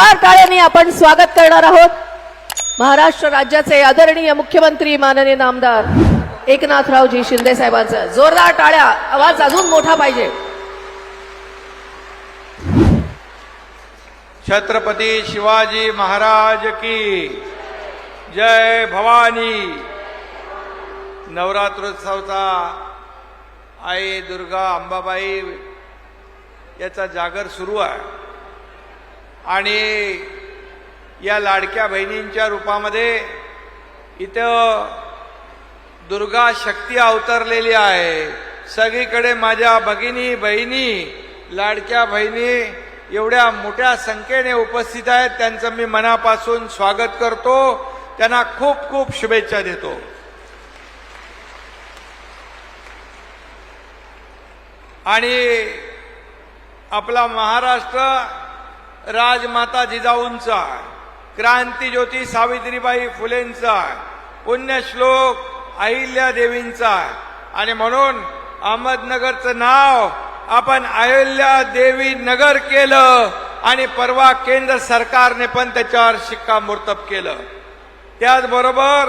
जोरदार टाळ्यांनी आपण स्वागत करणार आहोत. महाराष्ट्र राज्याचे आदरणीय मुख्यमंत्री माननीय नामदार एकनाथरावजी शिंदे साहेबांचं. जोरदार टाळ्या. आवाज अजून मोठा पाहिजे. छत्रपती शिवाजी महाराज की जय भवानी. नवरात्रोत्सवचा आई दुर्गा अंबाबाई याचा जागर सुरू आहे. आणि या लाडक्या बहिणींच्या रूपामध्ये इथं दुर्गा शक्ती अवतरलेली आहे. सगळीकडे माझ्या भगिनी बहिणी लाडक्या बहिणी एवढ्या मोठ्या संख्येने उपस्थित आहेत. त्यांचं मी मनापासून स्वागत करतो. त्यांना खूप खूप शुभेच्छा देतो. आणि आपला महाराष्ट्र राजमाता जिजाऊंचा क्रांतीज्योती सावित्रीबाई फुलेंचा पुण्यश्लोक अहिल्या देवींचा आणि म्हणून अहमदनगरचं नाव आपण अहिल्या देवी नगर केलं आणि परवा केंद्र सरकारने पण त्याच्यावर शिक्कामोर्तब केलं. त्याचबरोबर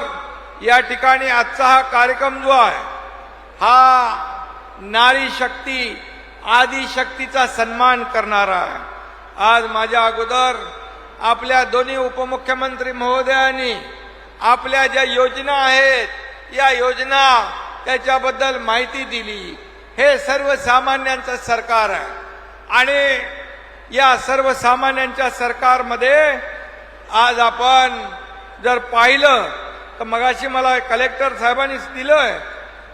या ठिकाणी आजचा हा कार्यक्रम जो आहे हा नारी शक्ती आदी शक्तीचा सन्मान करणारा आहे. आज माझ्या अगोदर आपल्या दोन्ही उपमुख्यमंत्री महोदयांनी आपल्या ज्या योजना आहेत या योजना त्याच्याबद्दल माहिती दिली. हे सर्वसामान्यांचं सरकार आहे. आणि या सर्वसामान्यांच्या सरकारमध्ये आज आपण जर पाहिलं तर मगाशी मला कलेक्टर साहेबांनीच दिलंय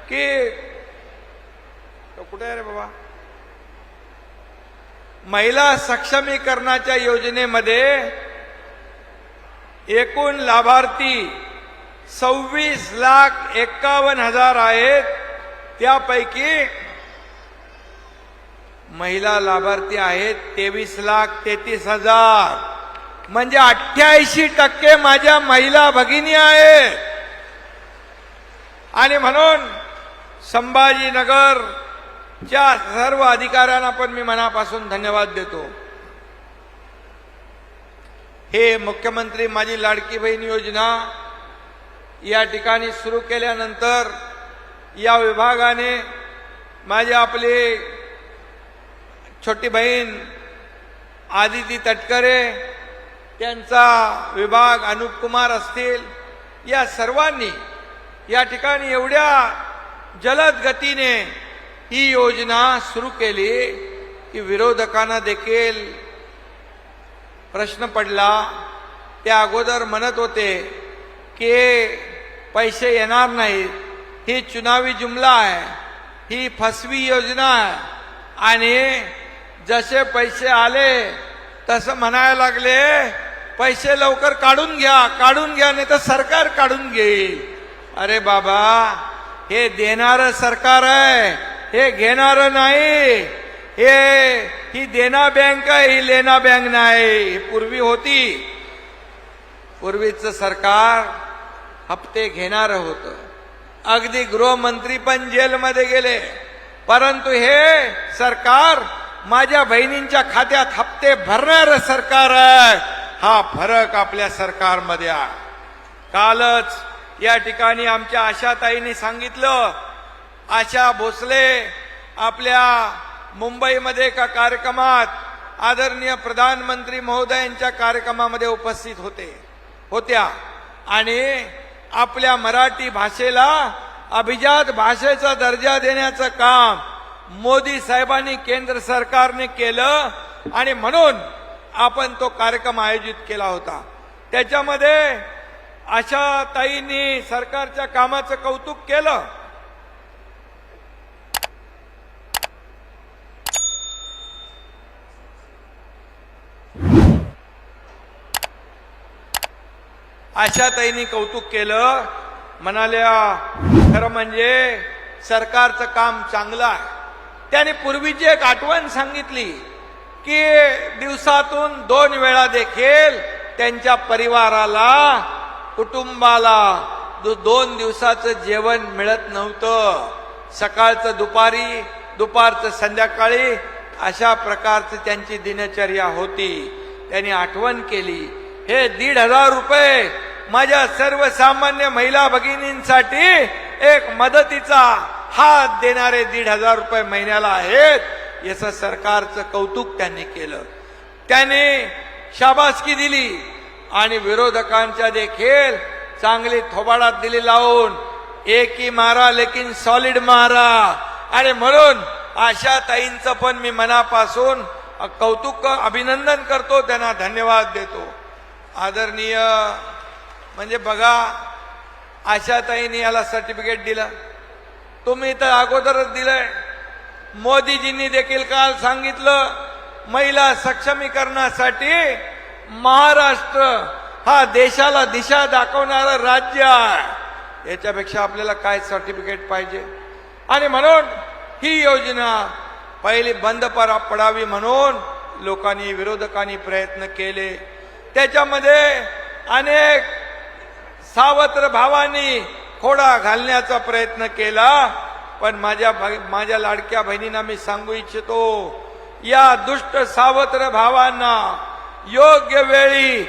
की कुठे आहे रे बाबा? महिला सक्षमीकरणाच्या योजनेमध्ये एकूण लाभार्थी सव्वीस लाख एक्कावन्न हजार आहेत. त्यापैकी महिला लाभार्थी आहेत तेवीस लाख तेहतीस हजार. म्हणजे अठ्ठ्याऐंशी टक्के माझ्या महिला भगिनी आहेत. आणि म्हणून संभाजीनगर ज्या सर्व अधिकाऱ्यांना पण मी मनापासून धन्यवाद देतो. हे मुख्यमंत्री माझी लाडकी बहीण योजना या ठिकाणी सुरू केल्यानंतर या विभागाने माझे आपली छोटी बहीण आदिती तटकरे त्यांचा विभाग अनुप कुमार असतील या सर्वांनी या ठिकाणी एवढ्या जलद गतीने ही योजना सुरू केली की विरोधकांना देखील प्रश्न पडला त्या अगोदर म्हणत होते की पैसे येणार नाहीत ही चुनावी जुमला आहे ही फसवी योजना आहे आणि जसे पैसे आले तसं म्हणायला लागले पैसे लवकर काढून घ्या काढून घ्या नाही तर सरकार काढून घेईल अरे बाबा हे देणारं सरकार आहे हे घेणार नाही. हे ही देना बँक आहे ही लेना बँक नाही. पूर्वी होती. पूर्वीचं सरकार हप्ते घेणार होतं. अगदी गृहमंत्री पण जेलमध्ये गेले. परंतु हे सरकार माझ्या बहिणींच्या खात्यात हप्ते भरणार सरकार आहे. हा फरक आपल्या सरकारमध्ये आहे. कालच या ठिकाणी आमच्या आशाताईंनी सांगितलं आशा भोसले आपल्या मुंबईमध्ये एका कार्यक्रमात आदरणीय प्रधानमंत्री महोदयांच्या कार्यक्रमामध्ये उपस्थित होते होत्या. आणि आपल्या मराठी भाषेला अभिजात भाषेचा दर्जा देण्याचं काम मोदी साहेबांनी केंद्र सरकारने केलं आणि म्हणून आपण तो कार्यक्रम आयोजित केला होता. त्याच्यामध्ये अशा ताईंनी सरकारच्या कामाचं कौतुक केलं. अशा ताईंनी कौतुक केलं. म्हणाल्या खरं म्हणजे सरकारचं काम चांगलं आहे. त्याने पूर्वीची एक आठवण सांगितली की दिवसातून दोन वेळा देखील त्यांच्या परिवाराला कुटुंबाला दो- दोन दिवसाचं जेवण मिळत नव्हतं. सकाळचं दुपारी दुपारचं संध्याकाळी अशा प्रकारचं त्यांची दिनचर्या होती. त्यांनी आठवण केली हे दीड हजार रुपये माझ्या सर्वसामान्य महिला भगिनींसाठी एक मदतीचा हात देणारे दीड हजार रुपये महिन्याला आहेत. याचं सरकारचं कौतुक त्यांनी केलं. त्याने शाबासकी दिली आणि विरोधकांच्या देखील चांगली थोबाडात दिली लावून एकी मारा लेकिन सॉलिड मारा. आणि म्हणून आशा ताईंचं पण मी मनापासून कौतुक अभिनंदन करतो त्यांना धन्यवाद देतो. आदरणीय म्हणजे बघा आशाताईंनी याला सर्टिफिकेट दिलं. तुम्ही तर अगोदरच दिलंय. मोदीजींनी देखील काल सांगितलं महिला सक्षमीकरणासाठी महाराष्ट्र हा देशाला दिशा दाखवणारं राज्य आहे. याच्यापेक्षा आपल्याला काय सर्टिफिकेट पाहिजे? आणि म्हणून ही योजना पहिली बंद पडा पडावी म्हणून लोकांनी विरोधकांनी प्रयत्न केले. त्याच्यामध्ये अनेक सावत्र भावानी खोडा घालण्याचा प्रयत्न केला. पण माझ्या माझ्या लाडक्या बहिणींना मी सांगू इच्छितो या दुष्ट सावत्र भावांना योग्य वेळी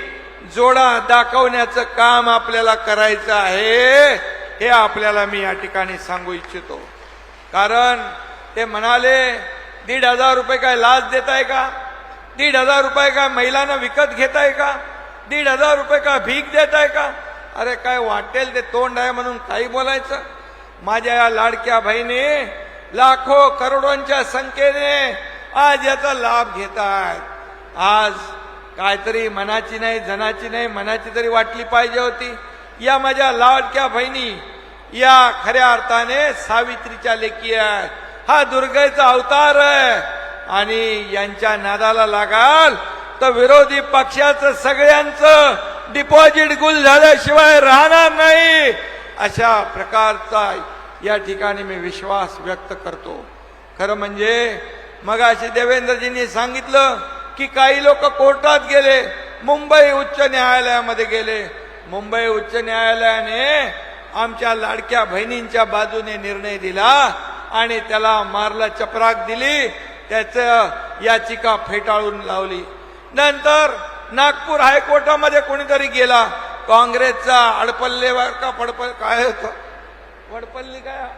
जोडा दाखवण्याचं काम आपल्याला करायचं आहे हे आपल्याला मी या ठिकाणी सांगू इच्छितो. कारण ते म्हणाले दीड हजार रुपये काय लाच देताय का? दीड हजार रुपये काय महिलांना विकत घेताय का? दीड हजार रुपये का भीक देताय का? अरे काय वाटेल ते तोंड आहे म्हणून काही बोलायचं? माझ्या या लाडक्या बहिणी लाखो करोडोंच्या संख्येने आज याचा लाभ घेत आहेत आज काहीतरी मनाची नाही जनाची नाही मनाची तरी वाटली पाहिजे होती. या माझ्या लाडक्या बहिणी या खऱ्या अर्थाने सावित्रीच्या लेखी आहे. हा दुर्गेचा अवतार आहे. आणि यांच्या नादाला लागाल तर विरोधी पक्षाचं सगळ्यांचं डिपॉझिट गुल झाल्याशिवाय राहणार नाही. अशा प्रकारचा या ठिकाणी मी विश्वास व्यक्त करतो. खरं म्हणजे मग अशी देवेंद्रजींनी सांगितलं की काही लोक कोर्टात गेले मुंबई उच्च न्यायालयामध्ये गेले. मुंबई उच्च न्यायालयाने आमच्या लाडक्या बहिणींच्या बाजूने निर्णय दिला आणि त्याला मारला चपराक दिली. त्याच याचिका फेटाळून लावली. नंतर नागपूर हायकोर्टामध्ये कोणीतरी गेला. काँग्रेसचा अडपल्लेवर का पडपल काय होतं? वडपल्ली काय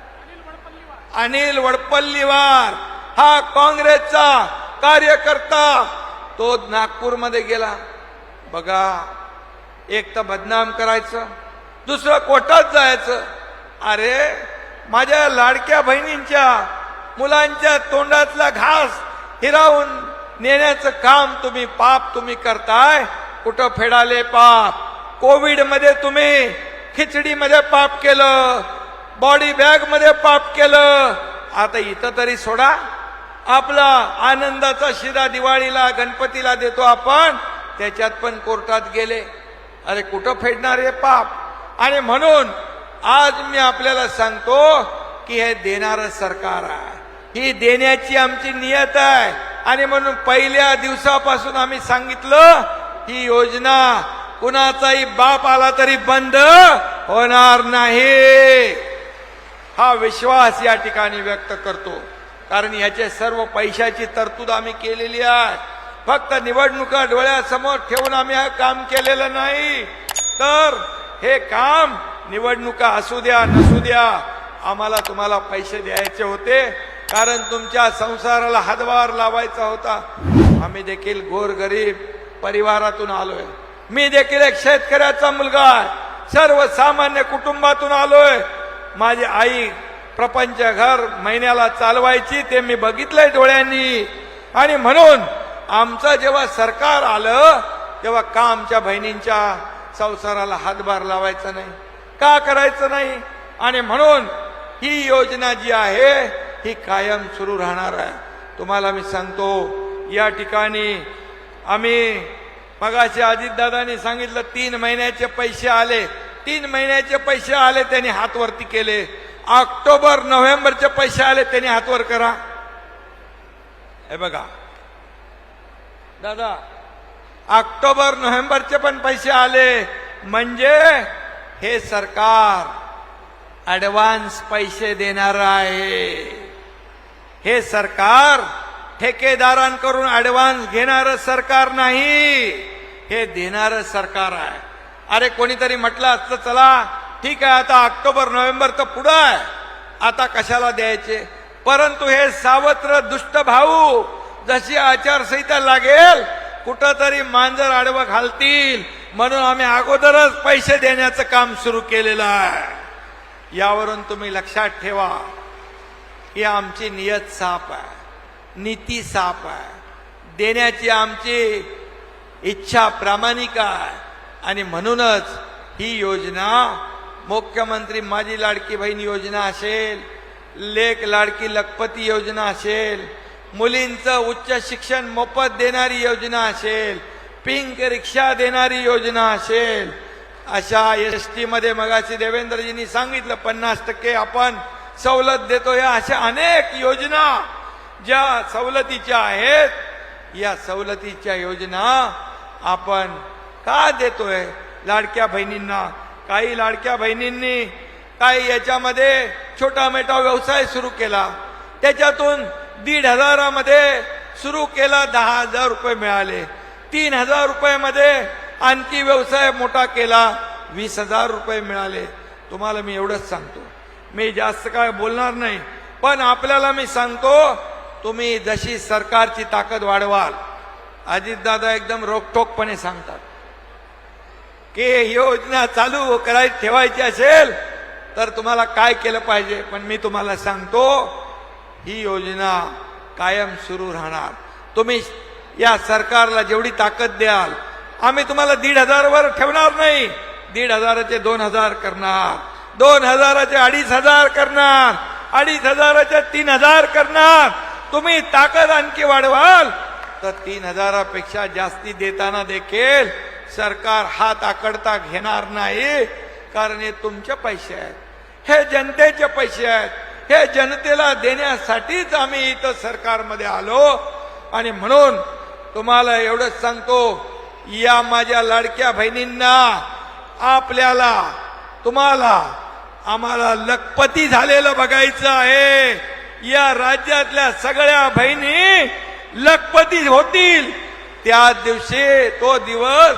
अनिल वडपल्लीवार. हा काँग्रेसचा कार्यकर्ता. तो नागपूरमध्ये गेला. बघा एक तर बदनाम करायचं दुसरं कोर्टात जायचं. अरे माझ्या लाडक्या बहिणींच्या मुलांच्या तोंडातला घास हिरावून नेण्याचं काम तुम्ही पाप तुम्ही करताय. कुठं फेडाले पाप? कोविडमध्ये तुम्ही खिचडीमध्ये पाप केलं बॉडी बॅगमध्ये पाप केलं. आता इथं तरी सोडा. आपला आनंदाचा शिरा दिवाळीला गणपतीला देतो आपण. त्याच्यात पण कोर्टात गेले. अरे कुठं फेडणार हे पाप? आणि म्हणून आज मी आपल्याला सांगतो की हे देणारं सरकार आहे. ही देण्याची आमची नियत आहे. आणि म्हणून पहिल्या दिवसापासून आम्ही सांगितलं ही योजना कुणाचाही बाप आला तरी बंद होणार नाही. हा विश्वास या ठिकाणी व्यक्त करतो. कारण याचे सर्व पैशाची तरतूद आम्ही केलेली आहे. फक्त निवडणुका डोळ्यासमोर ठेवून आम्ही हे काम केलेलं नाही. तर हे काम निवडणुका असू द्या नसू द्या आम्हाला तुम्हाला पैसे द्यायचे होते. कारण तुमच्या संसाराला हातभार लावायचा होता. आम्ही देखील गोरगरीब परिवारातून आलोय. मी देखील एक शेतकऱ्याचा मुलगा आहे. सर्वसामान्य कुटुंबातून आलोय. माझी आई प्रपंच घर महिन्याला चालवायची ते मी बघितलंय डोळ्यांनी. आणि म्हणून आमचं जेव्हा सरकार आलं तेव्हा का आमच्या बहिणींच्या संसाराला हातभार लावायचा नाही? का करायचं नाही? आणि म्हणून ही योजना जी आहे ही कायम सुरू राहणार आहे. तुम्हाला मी सांगतो या ठिकाणी आम्ही मगाशी अजितदादांनी सांगितलं तीन महिन्याचे पैसे आले. तीन महिन्याचे पैसे आले त्यांनी हातवरती केले. ऑक्टोबर नोव्हेंबरचे पैसे आले त्यांनी हातवर करा. हे बघा. दादा ऑक्टोबर नोव्हेंबरचे पण पैसे आले. म्हणजे हे सरकार ॲडव्हान्स पैसे देणार आहे. हे सरकार ठेकेदारांकडून ऍडव्हान्स घेणारं सरकार नाही. हे देणारं सरकार आहे. अरे कोणीतरी म्हटलं असतं चला ठीक आहे आता ऑक्टोबर नोव्हेंबर तर पुढं आहे. आता कशाला द्यायचे? परंतु हे सावत्र दुष्ट भाऊ जशी आचारसंहिता लागेल कुठंतरी मांजर आडवं घालतील. म्हणून आम्ही अगोदरच पैसे देण्याचं काम सुरू केलेलं आहे. यावरून तुम्ही लक्षात ठेवा. ही आमची नियत साप आहे. नीती साप आहे. देण्याची आमची इच्छा प्रामाणिक आहे. आणि म्हणूनच ही योजना मुख्यमंत्री माझी लाडकी बहीण योजना असेल लेख लाडकी लखपती योजना असेल मुलींचं उच्च शिक्षण मोफत देणारी योजना असेल पिंक रिक्षा देणारी योजना असेल अशा एस टी मध्ये मगाशी देवेंद्रजींनी सांगितलं पन्नास टक्के आपण सवलत देतो. या अशा अनेक योजना ज्या सवलतीच्या आहेत या सवलतीच्या योजना आपण का देतोय? लाडक्या बहिणींना काही लाडक्या बहिणींनी काही याच्यामध्ये छोटा मोठा व्यवसाय सुरू केला. त्याच्यातून दीड हजारामध्ये सुरू केला दहा हजार रुपये मिळाले. तीन हजार रुपयामध्ये आणखी व्यवसाय मोठा केला वीस हजार रुपये मिळाले. तुम्हाला मी एवढंच सांगतो. मी जास्त काय बोलणार नाही. पण आपल्याला मी सांगतो तुम्ही जशी सरकारची ताकद वाढवाल अजितदादा एकदम रोखटोकपणे सांगतात की योजना चालू करायची ठेवायची असेल तर तुम्हाला काय केलं पाहिजे? पण मी तुम्हाला सांगतो ही योजना कायम सुरू राहणार. तुम्ही या सरकारला जेवढी ताकद द्याल आम्ही तुम्हाला दीड हजारवर ठेवणार नाही. दीड हजाराचे दोन हजार करणार. दोन हजाराचे अडीच हजार करणार अडीच हजाराच्या तीन हजार करणार. तुम्ही ताकद आणखी वाढवाल. तर तीन हजारापेक्षा जास्ती देताना देखील सरकार हात आकडता घेणार नाही कारण हे तुमचे पैसे आहेत. हे जनतेचे पैसे आहेत. हे जनतेला देण्यासाठीच आम्ही इथं सरकारमध्ये आलो. आणि म्हणून तुम्हाला एवढंच सांगतो या माझ्या लाडक्या बहिणींना आपल्याला तुम्हाला आम्हाला लखपती झालेलं बघायचं आहे. या राज्यातल्या सगळ्या बहिणी लखपती होतील. त्या दिवशी तो दिवस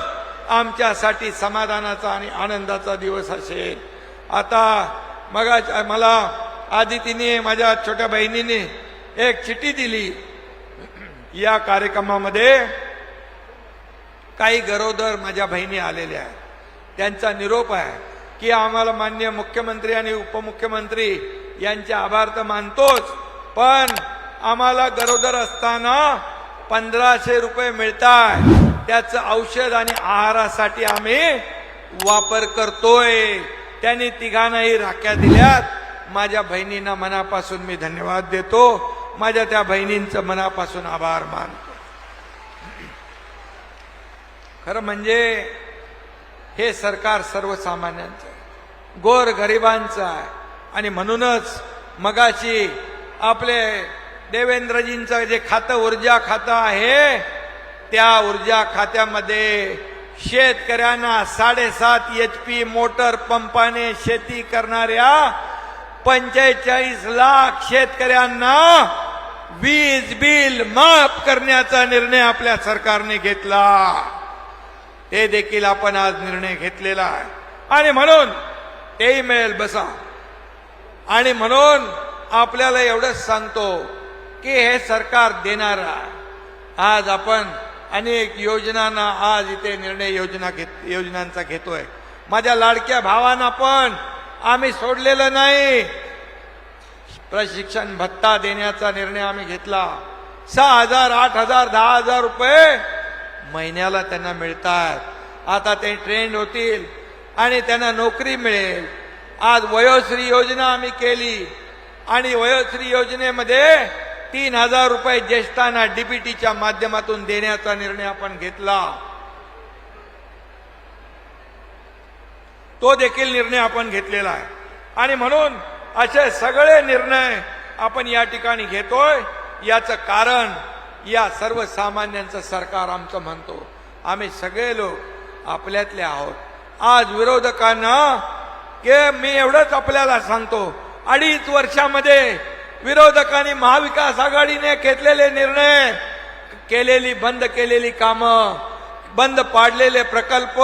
आमच्यासाठी समाधानाचा आणि आनंदाचा दिवस असेल आता मग मला आदितीने माझ्या छोट्या बहिणीने एक चिठी दिली. या कार्यक्रमामध्ये काही गरोदर माझ्या बहिणी आलेल्या आहेत. त्यांचा निरोप आहे. की आम्हाला मान्य मुख्यमंत्री आणि उपमुख्यमंत्री यांचे आभार तर मानतोच पण आम्हाला गरोदर असताना पंधराशे रुपये मिळतात त्याचं औषध आणि आहारासाठी आम्ही वापर करतोय. त्यांनी तिघांनाही राख्या दिल्यात. माझ्या बहिणींना मनापासून मी धन्यवाद देतो. माझ्या त्या बहिणींचं मनापासून आभार मानतो. खरं म्हणजे हे सरकार सर्वसामान्यांचं गोर गरिबांचा आहे. आणि म्हणूनच मगाशी आपले देवेंद्रजींचं जे खातं ऊर्जा खातं आहे त्या ऊर्जा खात्यामध्ये शेतकऱ्यांना साडेसात एच पी मोटर पंपाने शेती करणाऱ्या पंचेचाळीस लाख शेतकऱ्यांना वीज बिल माफ करण्याचा निर्णय आपल्या सरकारने घेतला. ते देखील आपण आज निर्णय घेतलेला आहे. आणि म्हणून तेही मिळेल बसा. आणि म्हणून आपल्याला एवढंच सांगतो की हे सरकार देणार आज आपण अनेक योजनांना आज इथे निर्णय योजना घेत योजनांचा घेतोय. माझ्या लाडक्या भावांना पण आम्ही सोडलेलं नाही. प्रशिक्षण भत्ता देण्याचा निर्णय आम्ही घेतला. सहा हजार आठ हजार दहा हजार रुपये महिन्याला त्यांना मिळतात. आता ते ट्रेंड होतील. आणि त्यांना नोकरी मिळेल. आज वयोश्री योजना आम्ही केली. आणि वयोश्री योजनेमध्ये तीन हजार रुपये ज्येष्ठांना डीबीटीच्या माध्यमातून देण्याचा निर्णय आपण घेतला. तो देखील निर्णय आपण घेतलेला आहे. आणि म्हणून असे सगळे निर्णय आपण या ठिकाणी घेतोय. याचं कारण या सर्वसामान्यांचं सरकार आमचं म्हणतो. आम्ही सगळे लोक आपल्यातले आहोत. आज विरोधकांना की मी एवढंच आपल्याला सांगतो अडीच वर्षामध्ये विरोधकांनी महाविकास आघाडीने घेतलेले निर्णय केलेली बंद केलेली कामं बंद पाडलेले प्रकल्प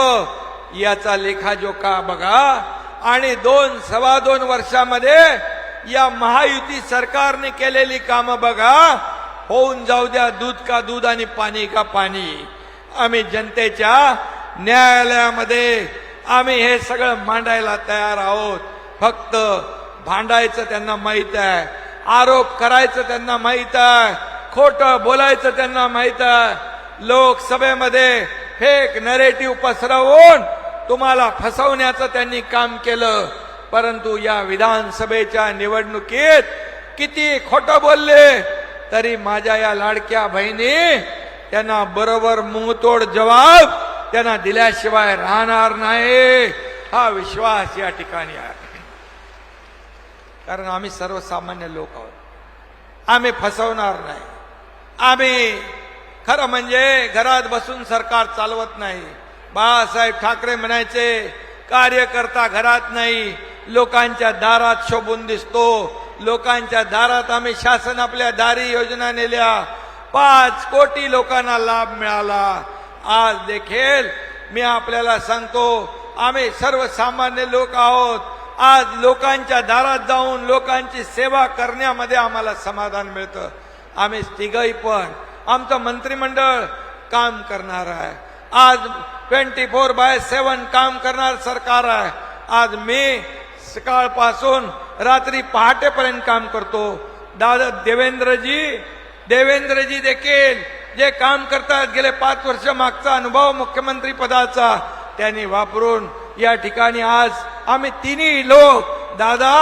याचा लेखाजोखा बघा. आणि दोन सव्वा दोन वर्षामध्ये या महायुती सरकारने केलेली कामं बघा. होऊन जाऊ द्या दूध का दूध आणि पाणी का पाणी. आम्ही जनतेच्या न्यायालयामध्ये आम्ही हे सगळं मांडायला तयार आहोत. फक्त भांडायचं त्यांना माहीत आहे. आरोप करायचं त्यांना माहीत आहे. खोट बोलायचं त्यांना माहीत आहे. लोकसभेमध्ये फेक नरेटिव्ह पसरवून तुम्हाला फसवण्याचं त्यांनी काम केलं. परंतु या विधानसभेच्या निवडणुकीत किती खोटं बोलले तरी माझ्या या लाडक्या बहिणी त्यांना बरोबर मुंहतोड जवाब त्यांना दिल्याशिवाय राहणार नाही. हा विश्वास या ठिकाणी आहे. कारण आम्ही सर्वसामान्य लोक आहोत. आम्ही फसवणार नाही. आम्ही खरं म्हणजे घरात बसून सरकार चालवत नाही. बाळासाहेब ठाकरे म्हणायचे कार्यकर्ता घरात नाही लोकांच्या दारात शोभून दिसतो. लोकांच्या दारात आम्ही शासन आपल्या दारी योजना नेल्या. पाच कोटी लोकांना लाभ मिळाला. आज देखील मी आपल्याला सांगतो आम्ही सर्वसामान्य लोक आहोत. आज लोकांच्या दारात जाऊन लोकांची सेवा करण्यामध्ये आम्हाला समाधान मिळतं. आम्ही तिघही पण आमचं मंत्रिमंडळ काम करणार आहे. आज ट्वेंटी फोर बाय सेवन काम करणार सरकार आहे. आज मी सकाळपासून रात्री पहाटेपर्यंत काम करतो. दादा देवेंद्रजी देवेंद्रजी देखील जे काम करतात गेले पाच वर्ष मागचा अनुभव मुख्यमंत्री पदाचा त्यांनी वापरून या ठिकाणी आज आम्ही तिन्ही लोक दादा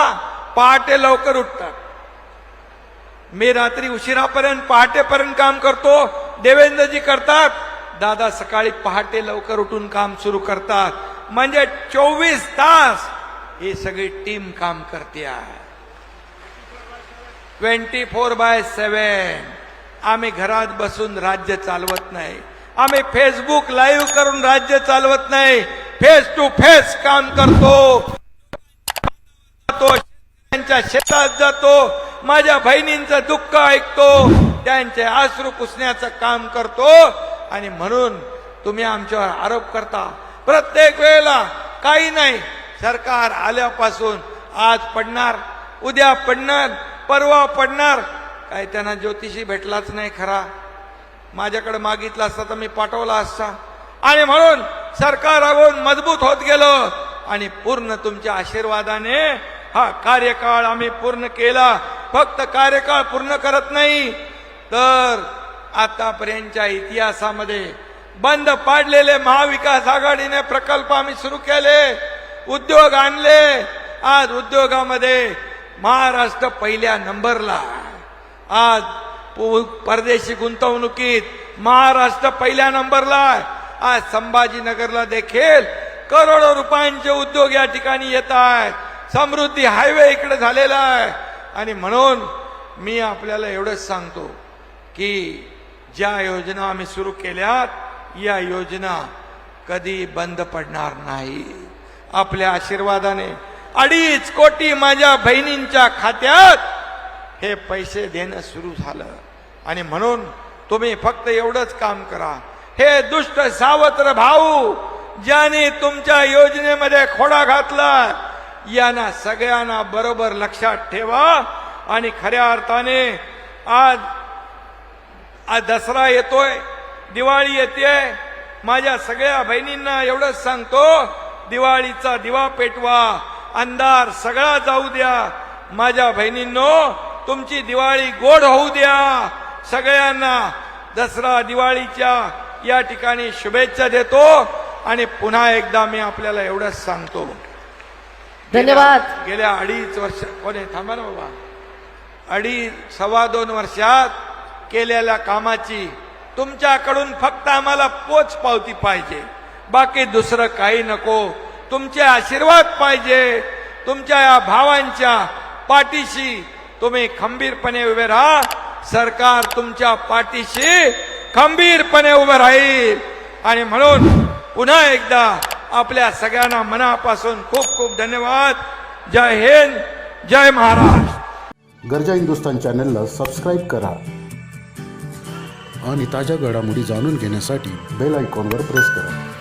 पहाटे लवकर उठतात. मी रात्री उशिरापर्यंत पहाटेपर्यंत काम करतो देवेंद्रजी करतात दादा सकाळी पहाटे लवकर उठून काम सुरू करतात. म्हणजे चोवीस तास ही सगळी टीम काम करते आहे. ट्वेंटी फोर बाय सेवन आम्ही घरात बसून राज्य चालवत नाही. आम्ही फेसबुक लाईव्ह करून राज्य चालवत नाही. फेस टू फेस काम करतो. त्यांच्या शेतात जातो. माझ्या बहिणींचं दुःख ऐकतो. त्यांचे आश्रू पुसण्याचं काम करतो. आणि म्हणून तुम्ही आमच्यावर आरोप करता. प्रत्येक वेळेला काही नाही. सरकार आल्यापासून आज पडणार उद्या पडणार परवा पडणार. काय त्यांना ज्योतिषी भेटलाच नाही खरा. माझ्याकडे मागितला असता तर मी पाठवला असता. आणि म्हणून सरकार अगोन मजबूत होत गेलं. आणि पूर्ण तुमच्या आशीर्वादाने हा कार्यकाळ आम्ही पूर्ण केला. फक्त कार्यकाळ पूर्ण करत नाही तर आतापर्यंतच्या इतिहासामध्ये बंद पाडलेले महाविकास आघाडीने प्रकल्प आम्ही सुरू केले उद्योग आणले. आज उद्योगामध्ये महाराष्ट्र पहिल्या नंबरला. आज पु- परदेशी गुंतवणुकीत महाराष्ट्र पहिल्या नंबरला आहे. आज संभाजीनगरला देखील करोडो रुपयांचे उद्योग या ठिकाणी येत आहेत. समृद्धी हायवे इकडे झालेला आहे. आणि म्हणून मी आपल्याला एवढंच सांगतो की ज्या योजना आम्ही सुरू केल्यात या योजना कधी बंद पडणार नाही. आपल्या आशीर्वादाने अडीच कोटी माझ्या बहिणींच्या खात्यात हे पैसे देणं सुरू झालं. आणि म्हणून तुम्ही फक्त एवढंच काम करा. हे दुष्ट सावत्र भाऊ ज्याने तुमच्या योजनेमध्ये खोडा घातला यांना सगळ्यांना बरोबर लक्षात ठेवा आणि खऱ्या अर्थाने आज आज दसरा येतोय दिवाळी येते. माझ्या सगळ्या बहिणींना एवढंच सांगतो दिवाळीचा दिवा पेटवा अंधार सगळा जाऊ द्या. माझ्या बहिणींनो तुमची दिवाळी गोड होऊ द्या. सगळ्यांना दसरा दिवाळीच्या या ठिकाणी शुभेच्छा देतो आणि पुन्हा एकदा मी आपल्याला एवढंच सांगतो. धन्यवाद. गेल्या- अडीच वर्ष कोणी थांबा ना बाबा. अडीच सव्वा दोन वर्षात केलेल्या कामाची तुमच्याकडून फक्त आम्हाला पोच पावती पाहिजे. बाकी दुसरं काही नको. तुमचे आशीर्वाद पाहिजे. तुमच्या या भावांच्या पाठीशी तुम्ही खंबीरपणे उभे राहा. सरकार तुमच्या पाठीशी खंबीरपणे उभं राहील. आणि म्हणून पुन्हा एकदा आपल्या सगळ्यांना मनापासून खूप खूप धन्यवाद. जय हिंद जय महाराष्ट्र. गरजा हिंदुस्तान चॅनलला सबस्क्राईब करा. आणि ताज्या घडामोडी जाणून घेण्यासाठी बेल आयकॉनवर प्रेस करा.